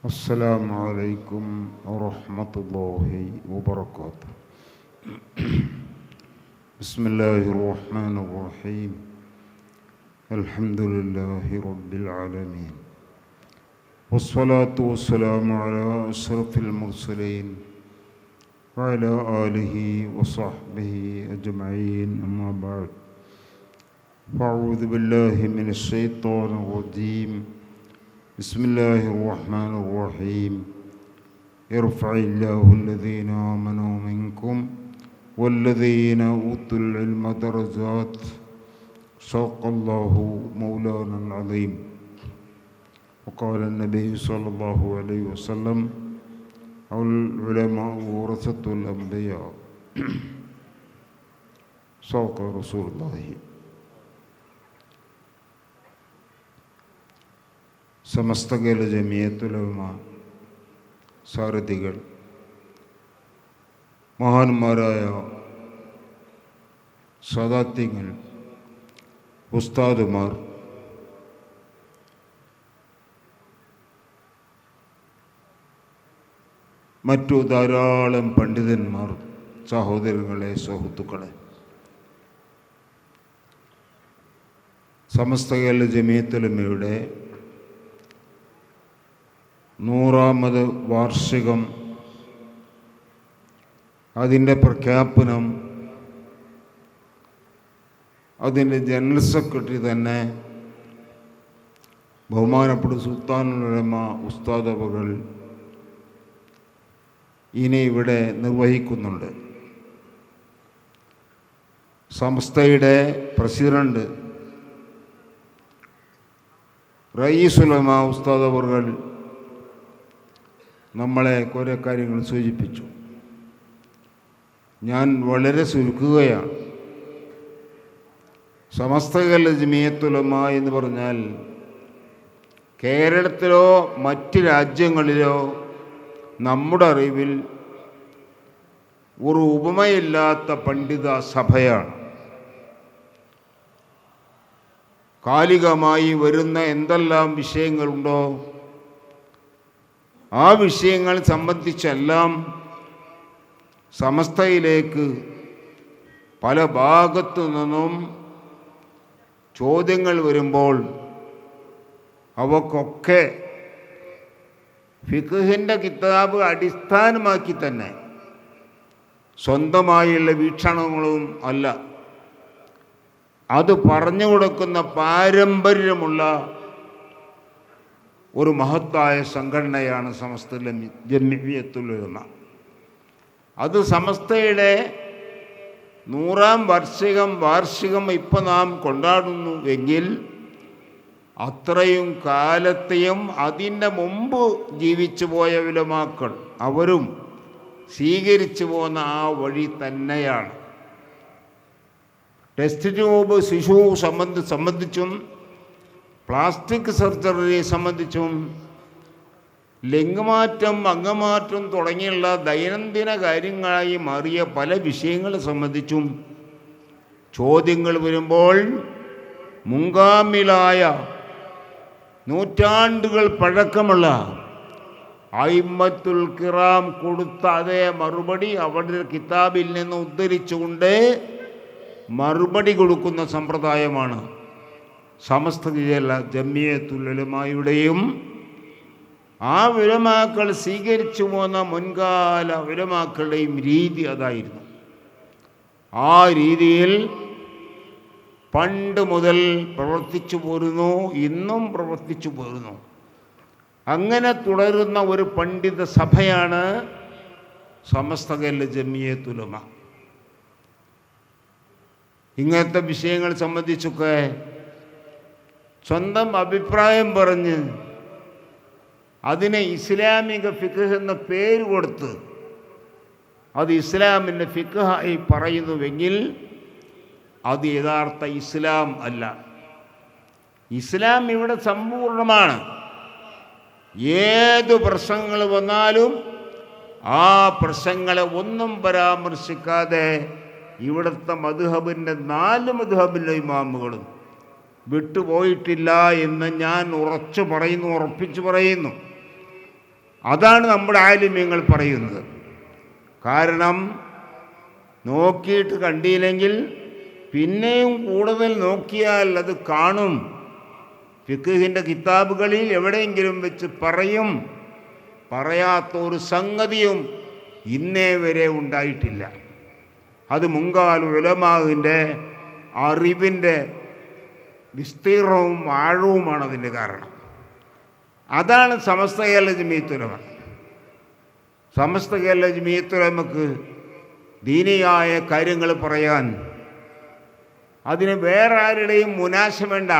السلام عليكم ورحمة الله وبركاته. بسم الله الرحمن الرحيم. الحمد لله رب العالمين. والصلاة والسلام على أشرف المرسلين وعلى آله وصحبه أجمعين. أما بعد فأعوذ بالله من الشيطان الرجيم. بسم الله الرحمن الرحيم. يرفع الله الذين آمنوا منكم والذين أوتوا العلم درجات. صدق الله مولانا العظيم. وقال النبي صلى الله عليه وسلم العلماء ورثة الأنبياء. صدق رسول الله. സമസ്തകേല ജമിയത്തുലമ സാരഥികൾ. മഹാന്മാരായ സദാത്യങ്ങൾ ഉസ്താദുമാർ. മറ്റു ധാരാളം പണ്ഡിതന്മാർ സഹോദരങ്ങളെ സുഹൃത്തുക്കളെ. കേരള ജമിയത്തുലമയുടെ നൂറാമത് വാർഷികം. അതിന്റെ പ്രഖ്യാപനം. അതിന്റെ ജനറൽ സെക്രട്ടറി തന്നെ ബഹുമാനപ്പെട്ട സുൽത്താനുലമ ഉസ്താദവകൾ ഇനി ഇവിടെ നിർവഹിക്കുന്നുണ്ട്. സംസ്ഥയുടെ പ്രസിഡന്റ് റയീസുലമ ഉസ്താദവകൾ നമ്മളെ കുറേ കാര്യങ്ങൾ സൂചിപ്പിച്ചു. ഞാൻ വളരെ ചുരുക്കുകയാണ് സമസ്തകല ജമിയത്തുലമ എന്ന് പറഞ്ഞാൽ കേരളത്തിലോ മറ്റ് രാജ്യങ്ങളിലോ നമ്മുടെ അറിവിൽ ഒരു ഉപമയില്ലാത്ത പണ്ഡിത സഭയാണ്. കാലികമായി വരുന്ന എന്തെല്ലാം വിഷയങ്ങളുണ്ടോ ആ വിഷയങ്ങൾ സംബന്ധിച്ചെല്ലാം സമസ്തയിലേക്ക് പല ഭാഗത്തു നിന്നും ചോദ്യങ്ങൾ വരുമ്പോൾ അവക്കൊക്കെ ഫിഖിന്റെ കിതാബ് അടിസ്ഥാനമാക്കി തന്നെ സ്വന്തമായുള്ള വീക്ഷണങ്ങളും അല്ല. അത് പറഞ്ഞു കൊടുക്കുന്ന പാരമ്പര്യമുള്ള ഒരു മഹത്തായ സംഘടനയാണ് സമസ്ത ജമിയത്തുലമ അത് സമസ്തയുടെ നൂറാം വാർഷികം വാർഷികം ഇപ്പം നാം കൊണ്ടാടുന്നു എങ്കിൽ അത്രയും കാലത്തെയും അതിന്റെ മുമ്പ് ജീവിച്ചു പോയ വിലമാക്കൾ അവരും സ്വീകരിച്ചു പോകുന്ന ആ വഴി തന്നെയാണ്. ടെസ്റ്റ് ട്യൂബ് ശിശു സംബന്ധി സംബന്ധിച്ചും പ്ലാസ്റ്റിക് സർജറിയെ സംബന്ധിച്ചും ലിംഗമാറ്റം അംഗമാറ്റം തുടങ്ങിയുള്ള ദൈനംദിന കാര്യങ്ങളായി മാറിയ പല വിഷയങ്ങളെ സംബന്ധിച്ചും ചോദ്യങ്ങൾ വരുമ്പോൾ മുങ്കാമിലായ നൂറ്റാണ്ടുകൾ പഴക്കമുള്ള അയിമത്തുൽ കിറാം കൊടുത്ത അതേ മറുപടി അവരുടെ കിതാബിൽ നിന്ന് ഉദ്ധരിച്ചുകൊണ്ട് മറുപടി കൊടുക്കുന്ന സമ്പ്രദായമാണ്. സമസ്ത ജമ്മിയത്തുലമായുടെയും ആ വിലമാക്കൾ സ്വീകരിച്ചു പോന്ന മുൻകാല വിലമാക്കളുടെയും രീതി അതായിരുന്നു. ആ രീതിയിൽ പണ്ട് മുതൽ പ്രവർത്തിച്ചു പോരുന്നു ഇന്നും പ്രവർത്തിച്ചു പോരുന്നു. അങ്ങനെ തുടരുന്ന ഒരു പണ്ഡിത സഭയാണ് സമസ്തകല്ല ജമിയത്തുലമ ഇങ്ങനത്തെ വിഷയങ്ങൾ സംബന്ധിച്ചൊക്കെ സ്വന്തം അഭിപ്രായം പറഞ്ഞ് അതിനെ ഇസ്ലാമിക ഫിഖ് എന്ന പേര് കൊടുത്ത് അത് ഇസ്ലാമിന്റെ ഫിഖായി പറയുന്നുവെങ്കിൽ അത് യഥാർത്ഥ ഇസ്ലാം അല്ല. ഇസ്ലാം ഇവിടെ സമ്പൂർണമാണ് ഏത് പ്രശ്നങ്ങൾ വന്നാലും ആ പ്രശ്നങ്ങളെ ഒന്നും പരാമർശിക്കാതെ ഇവിടുത്തെ മധുഹബിന്റെ നാല് മധുഹബിന്റെ ഇമാമുകളും വിട്ടുപോയിട്ടില്ല എന്ന് ഞാൻ ഉറച്ചു പറയുന്നു ഉറപ്പിച്ചു പറയുന്നു. അതാണ് നമ്മുടെ ആലിമ്യങ്ങൾ പറയുന്നത്. കാരണം നോക്കിയിട്ട് കണ്ടില്ലെങ്കിൽ പിന്നെയും കൂടുതൽ നോക്കിയാൽ അത് കാണും. ഫിഖിന്റെ കിതാബുകളിൽ എവിടെയെങ്കിലും വെച്ച് പറയും. പറയാത്ത ഒരു സംഗതിയും ഇന്നേ വരെ ഉണ്ടായിട്ടില്ല. അത് മുങ്കാൽ ഉലമാവിന്റെ അറിവിന്റെ വിസ്തീർണവും ആഴവുമാണ് അതിന്റെ കാരണം. അതാണ് സമസ്ത കേരള ജമീത്തുലമ സമസ്ത കേരള ദീനിയായ കാര്യങ്ങൾ പറയാൻ അതിന് വേറെ ആരുടെയും മുനാശ വേണ്ട.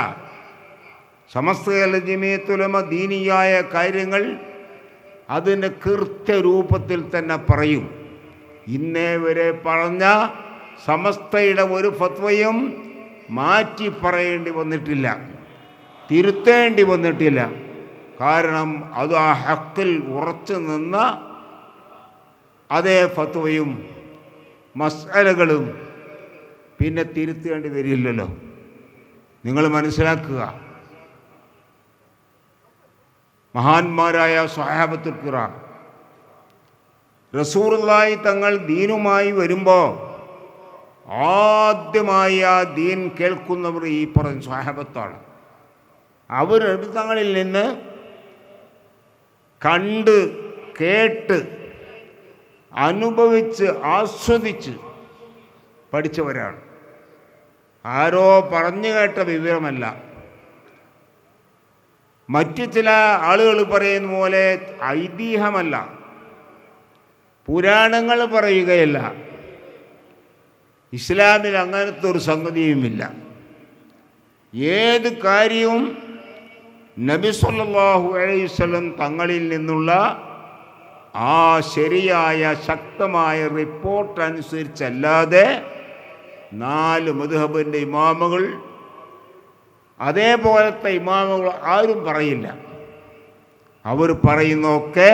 സമസ്ത കേരള ജമീത്തുലമ ദീനിയായ കാര്യങ്ങൾ അതിന്റെ കൃത്യരൂപത്തിൽ തന്നെ പറയും. ഇന്നേ വരെ പറഞ്ഞ സമസ്തയുടെ ഒരു ഫത്വയും മാറ്റി പറയേണ്ടി വന്നിട്ടില്ല. തിരുത്തേണ്ടി വന്നിട്ടില്ല. കാരണം അത് ആ ഹക്കിൽ ഉറച്ചു നിന്ന അതേ ഫത്വയും മസാലകളും പിന്നെ തിരുത്തേണ്ടി വരില്ലല്ലോ. നിങ്ങൾ മനസ്സിലാക്കുക. മഹാന്മാരായ സ്വഹാബത്തുൽ ഖുറാൻ റസൂറുള്ളായി തങ്ങൾ ദീനുമായി വരുമ്പോൾ ആദ്യമായി ആ ദീൻ കേൾക്കുന്നവർ ഈ പറഞ്ഞ സ്വാഹബത്താണ്. അവർ തങ്ങളിൽ നിന്ന് കണ്ട് കേട്ട് അനുഭവിച്ച് ആസ്വദിച്ച് പഠിച്ചവരാണ്. ആരോ പറഞ്ഞു കേട്ട വിവരമല്ല. മറ്റു ചില ആളുകൾ പറയുന്ന പോലെ ഐതിഹ്യമല്ല. പുരാണങ്ങൾ പറയുകയല്ല. ഇസ്ലാമിൽ അങ്ങനത്തെ ഒരു സംഗതിയുമില്ല. ഏത് കാര്യവും നബി സല്ലല്ലാഹു അലൈഹി തങ്ങളിൽ നിന്നുള്ള ആ ശരിയായ ശക്തമായ റിപ്പോർട്ട് അനുസരിച്ചല്ലാതെ നാല് മധുഹബിന്റെ ഇമാമുകൾ അതേപോലത്തെ ഇമാമുകൾ ആരും പറയില്ല. അവർ പറയുന്നൊക്കെ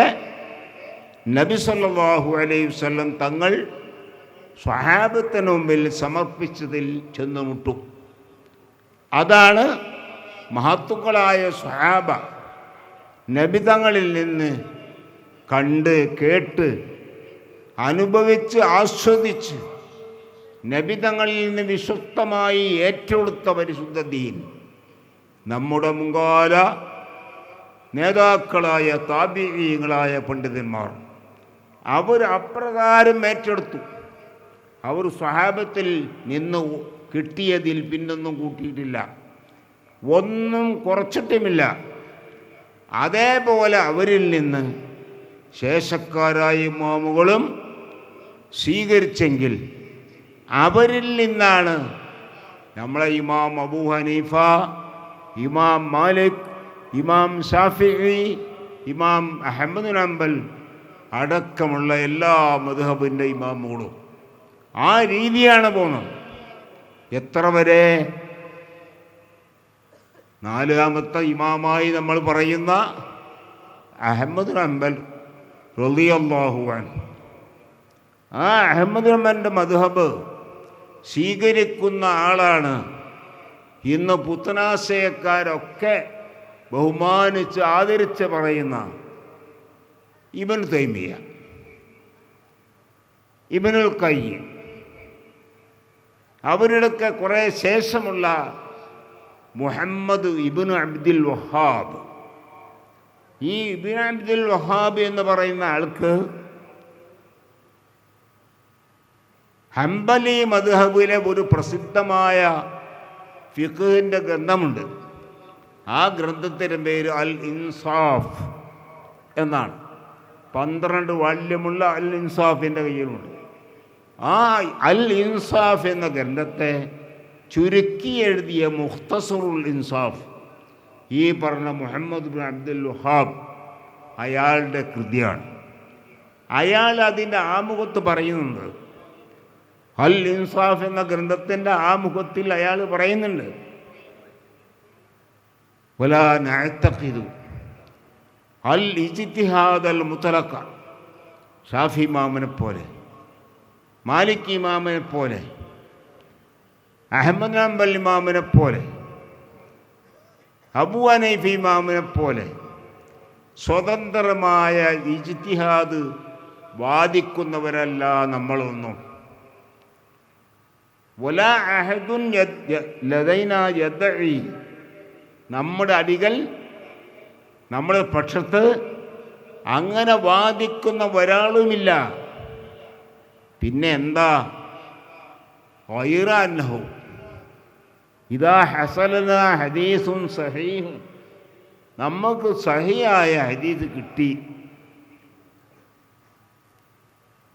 നബി സല്ലല്ലാഹു അലൈഹി വസല്ലം തങ്ങൾ സ്വഹാബത്തിന് മുമ്പിൽ സമർപ്പിച്ചതിൽ ചെന്ന് മുട്ടും അതാണ് മഹത്തുക്കളായ സ്വഹാബ നബിതങ്ങളിൽ നിന്ന് കണ്ട് കേട്ട് അനുഭവിച്ച് ആസ്വദിച്ച് നബിതങ്ങളിൽ നിന്ന് വിശ്വസ്തമായി ഏറ്റെടുത്ത പരിശുദ്ധ ദീൻ നമ്മുടെ മുൻകാല നേതാക്കളായ താപീയങ്ങളായ പണ്ഡിതന്മാർ. അവർ അപ്രകാരം ഏറ്റെടുത്തു. അവർ സ്വഹാബത്തിൽ നിന്ന് കിട്ടിയതിൽ പിന്നൊന്നും കൂട്ടിയിട്ടില്ല. ഒന്നും കുറച്ചിട്ടുമില്ല. അതേപോലെ അവരിൽ നിന്ന് ശേഷക്കാരായ ഇമാമുകളും സ്വീകരിച്ചെങ്കിൽ അവരിൽ നിന്നാണ് നമ്മളെ ഇമാം അബൂ ഹനീഫ ഇമാം മാലിക് ഇമാം ഷാഫി ഇമാം അഹമ്മദ് നമ്പൽ അടക്കമുള്ള എല്ലാ മധുഹബിന്റെ ഇമാമുകളും. ആ രീതിയാണ് പോകുന്നത്. എത്ര വരെ നാലാമത്തെ ഇമാമായി നമ്മൾ പറയുന്ന അഹമ്മദ് അമ്പൽ റലിയല്ലാഹുവാൻ ആ അഹമ്മദ് അമ്മന്റെ മധുഹബ് സ്വീകരിക്കുന്ന ആളാണ്. ഇന്ന് പുത്തനാശയക്കാരൊക്കെ ബഹുമാനിച്ച് ആദരിച്ച് പറയുന്ന ഇബൻ തൈമിയ ഇബനുൽ കയ്യം അവരുടെയൊക്കെ കുറേ ശേഷമുള്ള മുഹമ്മദ് ഇബിൻ അബ്ദുൽ വഹാബ്. ഈ ഇബിൻ അബ്ദുൽ വഹാബ് എന്ന് പറയുന്ന ആൾക്ക് ഹംബലി മധുഹബിലെ ഒരു പ്രസിദ്ധമായ ഫിഖിന്റെ ഗ്രന്ഥമുണ്ട്. ആ ഗ്രന്ഥത്തിന്റെ പേര് അൽ ഇൻസാഫ് എന്നാണ്. പന്ത്രണ്ട് വാല്യമുള്ള അൽ ഇൻസാഫിന്റെ കയ്യിലുണ്ട്. ആ അൽ ഇൻസാഫ് എന്ന ഗ്രന്ഥത്തെ ചുരുക്കി എഴുതിയ മുഖ്തസറുൽ ഇൻസാഫ് ഈ പറഞ്ഞ മുഹമ്മദ് ബിൻ അബ്ദുൽ വഹാബ് അയാളുടെ കൃതിയാണ്. അയാൾ അതിന്റെ ആമുഖത്ത് പറയുന്നുണ്ട്. അൽ ഇൻസാഫ് എന്ന ഗ്രന്ഥത്തിന്റെ ആമുഖത്തിൽ അയാൾ പറയുന്നുണ്ട്. വലാ നഅത്തഖിദു അൽ ഇജിത്തിഹാദൽ മുത്തലക്ക ഷാഫി മാമനെ പോലെ മാലിക് ഇമാമിനെ പോലെ അഹമ്മദ് നമ്പൽ ഇമാമിനെ പോലെ അബു അനൈഫ് ഇമാമിനെ പോലെ സ്വതന്ത്രമായ ഇജ്തിഹാദ് വാദിക്കുന്നവരല്ല നമ്മളൊന്നും. വല അഹദുൻ ലദൈന യദ്ഈ നമ്മുടെ അടികൾ നമ്മുടെ പക്ഷത്ത് അങ്ങനെ വാദിക്കുന്ന ഒരാളുമില്ല. പിന്നെ എന്താ? വൈറാന്നഹു ഇതാ ഹസലന ഹദീസും സഹീഹും. നമുക്ക് സഹിയായ ഹദീസ് കിട്ടി.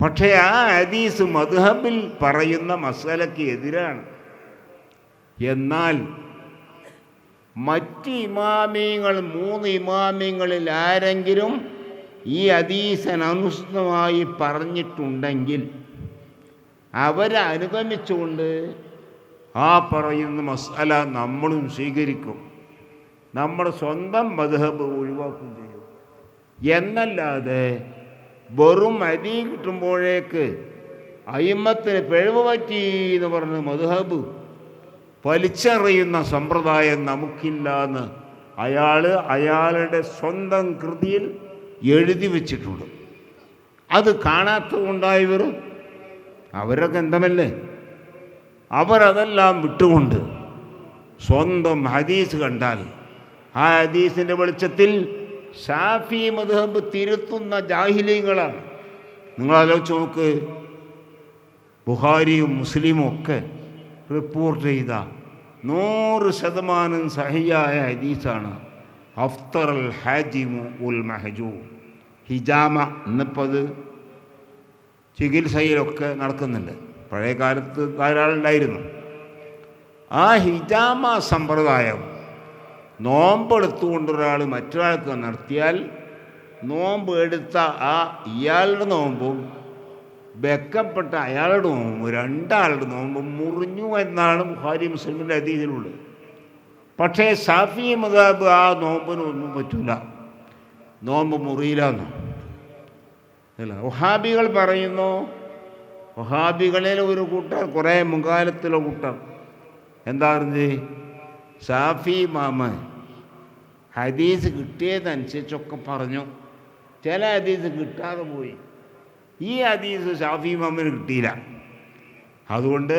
പക്ഷേ ആ ഹദീസ് മധുഹബിൽ പറയുന്ന മസലയ്ക്ക് എതിരാണ്. എന്നാൽ മറ്റ് ഇമാമിയങ്ങൾ മൂന്ന് ഇമാമിയങ്ങളിൽ ആരെങ്കിലും ഈ ഹദീസനനുസൃതമായി പറഞ്ഞിട്ടുണ്ടെങ്കിൽ അവരെ അനുഗമിച്ചുകൊണ്ട് ആ പറയുന്ന മസാല നമ്മളും സ്വീകരിക്കും. നമ്മൾ സ്വന്തം മധുഹബ് ഒഴിവാക്കും ചെയ്യും. എന്നല്ലാതെ വെറും അരി കിട്ടുമ്പോഴേക്ക് അയിമത്തിന് പിഴവ് പറ്റി എന്ന് പറഞ്ഞ് മധുഹബ് വലിച്ചെറിയുന്ന സമ്പ്രദായം നമുക്കില്ല എന്ന് അയാൾ അയാളുടെ സ്വന്തം കൃതിയിൽ എഴുതി വച്ചിട്ടുണ്ട്. അത് കാണാത്തതുകൊണ്ടായവർ അവരൊക്കെ എന്തമല്ലേ അവരതെല്ലാം വിട്ടുകൊണ്ട് സ്വന്തം ഹദീസ് കണ്ടാൽ ആ ഹദീസിന്റെ വെളിച്ചത്തിൽ ഷാഫി മധുഹബ് തിരുത്തുന്ന ജാഹിലീങ്ങളാണ്. നിങ്ങൾ ആലോചിച്ച് നോക്ക് ബുഹാരിയും മുസ്ലിമും ഒക്കെ റിപ്പോർട്ട് ചെയ്ത നൂറ് ശതമാനം സഹിയായ ഹദീസാണ്. അഫ്തർ അൽ ഹാജിമു ഉൽ മഹജു. ഹിജാമ ഇന്നിപ്പോൾ അത് ചികിത്സയിലൊക്കെ നടക്കുന്നുണ്ട്. പഴയ കാലത്ത് ധാരാളം ഉണ്ടായിരുന്നു ആ ഹിജാമ സമ്പ്രദായം നോമ്പെടുത്തുകൊണ്ട് ഒരാൾ മറ്റൊരാൾക്ക് നടത്തിയാൽ നോമ്പ് എടുത്ത ആ ഇയാളുടെ നോമ്പും വെക്കപ്പെട്ട അയാളുടെ നോമ്പും രണ്ടാളുടെ നോമ്പും മുറിഞ്ഞു എന്നാണ് ബുഹാരി മുസ്ലിമിന്റെ അതീതിലുള്ളത്. പക്ഷേ സാഫി മതാബ് ആ നോമ്പിനൊന്നും പറ്റൂല. നോമ്പ് മുറിയില്ലെന്ന് അല്ല വഹാബികൾ പറയുന്നു വഹാബികളിൽ ഒരു കൂട്ടം കുറേ മുൻകാലത്തിലെ കൂട്ടം. എന്താ പറഞ്ഞത് സാഫി മാമ ഹദീസ് കിട്ടിയതനുസരിച്ചൊക്കെ പറഞ്ഞു. ചില ഹദീസ് കിട്ടാതെ പോയി. ഈ ഹദീസ് ഷാഫി മാമിന് കിട്ടിയില്ല. അതുകൊണ്ട്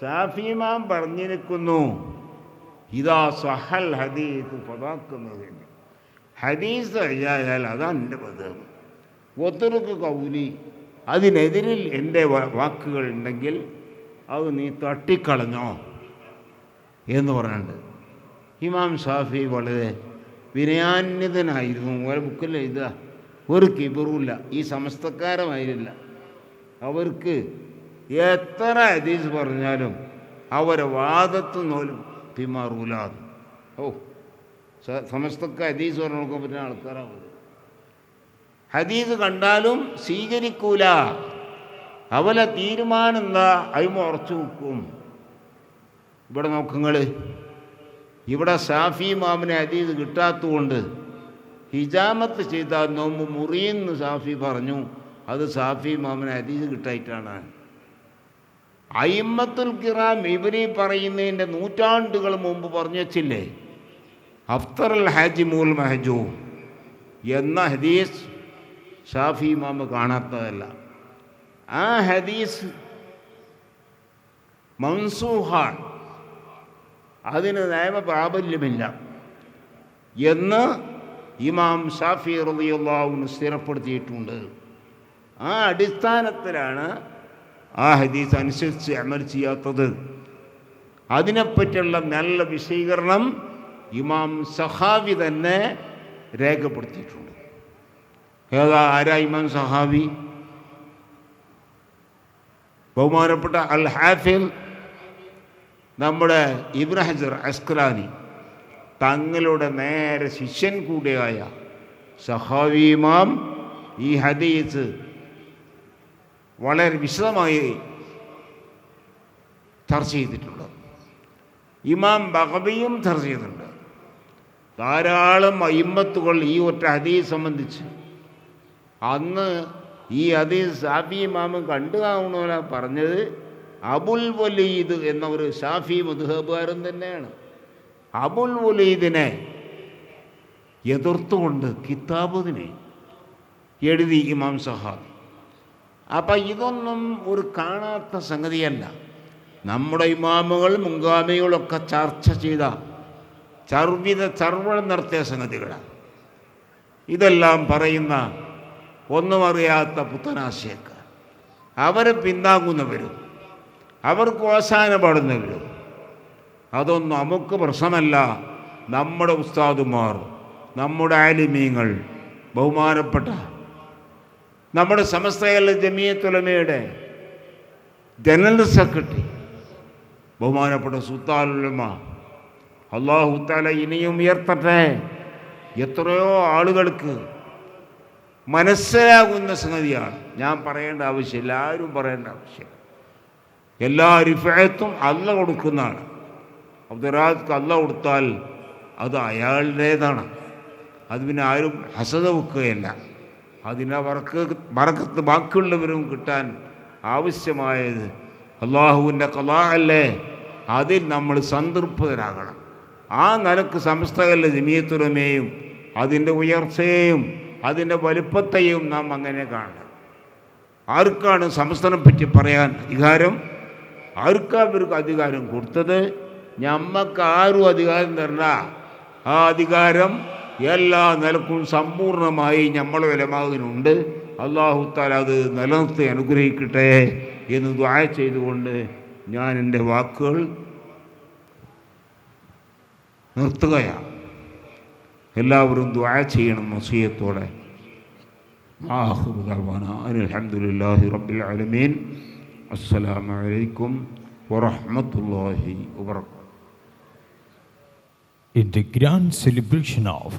ഷാഫി മാം പറഞ്ഞിരിക്കുന്നു ഇതാ സഹൽ ഹദീസ് പതാക്കുന്നതിന് ഹദീസ് അയ്യായാൽ അതാണ് എന്റെ പദം ഒത്തുറുക്ക് കൗലി അതിനെതിരിൽ എന്റെ വാക്കുകൾ ഉണ്ടെങ്കിൽ അത് നീ തട്ടിക്കളഞ്ഞോ എന്ന് പറഞ്ഞിട്ടുണ്ട്. ഇമാം ഷാഫി വളരെ വിനയാന്യതനായിരുന്നു ഒരു ബുക്കിൽ എഴുതുക. ഒരു കിബറുമില്ല. ഈ സമസ്തക്കാരമായിരുന്നില്ല. അവർക്ക് എത്ര ഹദീസ് പറഞ്ഞാലും അവരെ വാദത്ത് നോലും പിമാറൂല ഓ സമസ്തക്ക ഹദീസ് പറഞ്ഞു കൊടുക്കാൻ പറ്റുന്ന ആൾക്കാരാണ് ഹദീസ് കണ്ടാലും സ്വീകരിക്കൂല. അവലെ തീരുമാനം എന്താ? അയിമ ഉറച്ചു വെക്കും. ഇവിടെ നോക്കുങ്ങൾ ഇവിടെ സാഫി മാമിനെ ഹദീസ് കിട്ടാത്തതുകൊണ്ട് ഹിജാമത്ത് ചെയ്താൽ നോമ്പ് മുറിയെന്ന് സാഫി പറഞ്ഞു. അത് സാഫി മാമിനെ ഹദീസ് കിട്ടായിട്ടാണ്. അയിമ്മത്തുൽ കിറാം ഇവരി പറയുന്നതിന്റെ നൂറ്റാണ്ടുകൾ മുമ്പ് പറഞ്ഞു വച്ചില്ലേ? അഫ്തർ അൽ ഹാജി മൂൽ മെഹജു. എന്ന ഹദീസ് ഷാഫി ഇമാമ് കാണാത്തതല്ല. ആ ഹദീസ് മൻസൂഹാണ്. അതിന് നിയമ പ്രാബല്യമില്ല. എന്ന് ഇമാം ഷാഫി റളിയല്ലാഹുവിന് സ്ഥിരപ്പെടുത്തിയിട്ടുണ്ട്. ആ അടിസ്ഥാനത്തിലാണ് ആ ഹദീസ് അനുസരിച്ച് അമൽ ചെയ്യാത്തത്. അതിനെപ്പറ്റിയുള്ള നല്ല വിശദീകരണം ഇമാം സഹാവി തന്നെ രേഖപ്പെടുത്തിയിട്ടുണ്ട്. ഏതാ ആരാ ഇമാം സഹാബി ബഹുമാനപ്പെട്ട അൽ ഹാഫിൽ നമ്മുടെ ഇബ്രഹജർ ഹജർ അസ്കലാനി തങ്ങളുടെ നേരെ ശിഷ്യൻ കൂടിയായ സഹാബി ഇമാം ഈ ഹദീസ് വളരെ വിശദമായി ചർച്ച ചെയ്തിട്ടുണ്ട്. ഇമാം ബഹബിയും ചർച്ച ചെയ്തിട്ടുണ്ട്. ധാരാളം അയിമ്പത്തുകൾ ഈ ഒറ്റ ഹദീസ് സംബന്ധിച്ച് അന്ന് ഈ ഹദീസ് സാഫി ഇമാമും കണ്ടു പറഞ്ഞത് അബുൽ വലീദ് എന്ന ഒരു ഷാഫി മുദ്ഹബുകാരൻ തന്നെയാണ്. അബുൽ വലീദിനെ എതിർത്തുകൊണ്ട് കിതാബിനെ എഴുതി ഇമാം സഹാബി. അപ്പം ഇതൊന്നും ഒരു കാണാത്ത സംഗതിയല്ല. നമ്മുടെ ഇമാമുകൾ മുൻഗാമികളൊക്കെ ചർച്ച ചെയ്ത ചർവിത ചർവണം നടത്തിയ സംഗതികളാണ്. ഇതെല്ലാം പറയുന്ന ഒന്നും അറിയാത്ത പുത്തനാശയക്കാർ അവരെ പിന്താങ്ങുന്നവരും അവർക്ക് അവസാനപ്പെടുന്നവരും അതൊന്നും നമുക്ക് പ്രശ്നമല്ല. നമ്മുടെ ഉസ്താദുമാർ നമ്മുടെ ആലിമീങ്ങൾ ബഹുമാനപ്പെട്ട നമ്മുടെ സമസ്തകല്ല ജമിയത്തുലമയുടെ ജനറൽ സെക്രട്ടറി ബഹുമാനപ്പെട്ട സുൽത്താനുലമ. അള്ളാഹുത്താല ഇനിയും ഉയർത്തട്ടെ. എത്രയോ ആളുകൾക്ക് മനസ്സിലാകുന്ന സംഗതിയാണ്. ഞാൻ പറയേണ്ട ആവശ്യമില്ല എല്ലാവരും പറയേണ്ട ആവശ്യമില്ല. എല്ലാ റിഫയത്തും അല്ല കൊടുക്കുന്നതാണ്. അബ്ദുറാദ്ക്ക് അല്ല കൊടുത്താൽ അത് അയാളുടേതാണ്. അത് പിന്നെ ആരും ഹസത വെക്കുകയല്ല. അതിനെ വറക്ക് വറക്കത്ത് ബാക്കിയുള്ളവരും കിട്ടാൻ ആവശ്യമായത് അള്ളാഹുവിന്റെ കലാ അല്ലേ അതിൽ നമ്മൾ സംതൃപ്തരാകണം. ആ നിലയ്ക്ക് സംസ്ഥകളുടെ ജമീയത്തുലമയും അതിന്റെ ഉയർച്ചയെയും അതിന്റെ വലുപ്പത്തെയും നാം അങ്ങനെ കാണണം. ആർക്കാണ് സംസ്ഥാനം പറ്റി പറയാൻ അധികാരം? ആർക്കാ ഇവർക്ക് അധികാരം കൊടുത്തത്? ഞമ്മക്ക് ആരും അധികാരം തരണ്ട. ആ അധികാരം എല്ലാ നിലക്കും സമ്പൂർണമായി നമ്മളെ വിലമാകുന്നുണ്ട് അള്ളാഹുത്താൽ അത് നിലനിർത്തി അനുഗ്രഹിക്കട്ടെ എന്ന് ദ്വായ ചെയ്തുകൊണ്ട് ഞാൻ എന്റെ വാക്കുകൾ നിർത്തുകയാണ്. എല്ലാവരും ദ്വാ ചെയ്യണം വസീയത്തോടെ അൽഹംദുലില്ലാഹി റബ്ബിൽ ആലമീൻ. അസ്സലാമലൈക്കും വറഹമത്തല്ലാഹി വബർക്കാത്തു in the grand celebration of